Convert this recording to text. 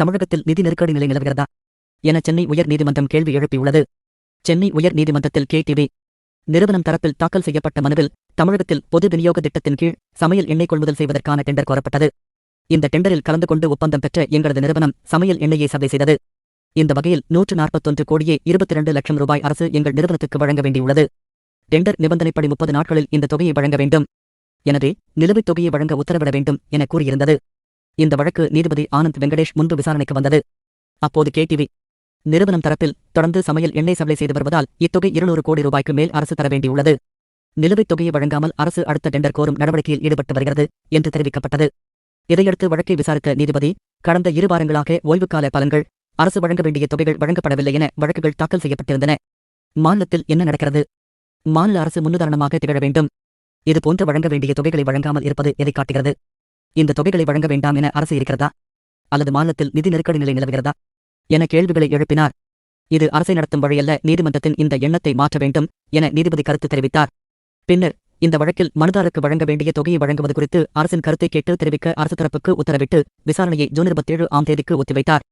தமிழகத்தில் நிதி நெருக்கடி நிலை நிலவுகிறதா? என சென்னை உயர் நீதிமன்றம் கேள்வி எழுப்பியுள்ளது. சென்னை உயர் நீதிமன்றத்தில் கேடிவி நிறுவனம் தரப்பில் தாக்கல் செய்யப்பட்ட மனுவில் தமிழகத்தில் பொது விநியோக திட்டத்தின் கீழ் சமையல் எண்ணெய் கொள்முதல் செய்வதற்கான டெண்டர் கோரப்பட்டது. இந்த டெண்டரில் கலந்து கொண்டு ஒப்பந்தம் பெற்ற எங்களது நிறுவனம் சமையல் எண்ணெயை சதை செய்தது. இந்த வகையில் நூற்று நாற்பத்தொன்று கோடியே இருபத்தி இரண்டு லட்சம் ரூபாய் அரசு எங்கள் நிறுவனத்துக்கு வழங்க வேண்டியுள்ளது. டெண்டர் நிபந்தனைப்படி முப்பது நாட்களில் இந்த தொகையை வழங்க வேண்டும். எனவே நிலுவைத் தொகையை வழங்க உத்தரவிட வேண்டும் என கூறியிருந்தது. இந்த வழக்கு நீதிபதி ஆனந்த் வெங்கடேஷ் முன்பு விசாரணைக்கு வந்தது. அப்போது கேடிவி நிறுவனம் தரப்பில் தொடர்ந்து சமையல் எண்ணெய் சப்ளை செய்து வருவதால் இத்தொகை இருநூறு கோடி ரூபாய்க்கு மேல் அரசு தர வேண்டியுள்ளது. நிலுவைத் தொகையை வழங்காமல் அரசு அடுத்த டெண்டர் கோரும் நடவடிக்கையில் ஈடுபட்டு வருகிறது என்று தெரிவிக்கப்பட்டது. இதையடுத்து வழக்கை விசாரித்த நீதிபதி கடந்த இரு வாரங்களாக ஓய்வுக்கால பலன்கள் அரசு வழங்க வேண்டிய தொகைகள் வழங்கப்படவில்லை என வழக்குகள் தாக்கல் செய்யப்பட்டிருந்தன. மாநிலத்தில் என்ன நடக்கிறது? மாநில அரசு முன்னுதாரணமாக திகழ வேண்டும். இது போன்று வழங்க வேண்டிய தொகைகளை வழங்காமல் இருப்பது எதை காட்டுகிறது? இந்த தொகைகளை வழங்க வேண்டாம் என அரசு இருக்கிறதா? அல்லது மாநிலத்தில் நிதி நெருக்கடி நிலை நிலவுகிறதா? என கேள்விகளை எழுப்பினார். இது அரசை நடத்தும் வழியல்ல நீதிமன்றத்தின் இந்த எண்ணத்தை மாற்ற வேண்டும் என நீதிபதி கருத்து தெரிவித்தார். பின்னர் இந்த வழக்கில் மனுதாரருக்கு வழங்க வேண்டிய தொகையை வழங்குவது குறித்து அரசின் கருத்தை கேட்டு தெரிவிக்க அரசு தரப்புக்கு உத்தரவிட்டு விசாரணையை ஜூன் இருபத்தேழு ஆம் தேதிக்கு ஒத்திவைத்தார்.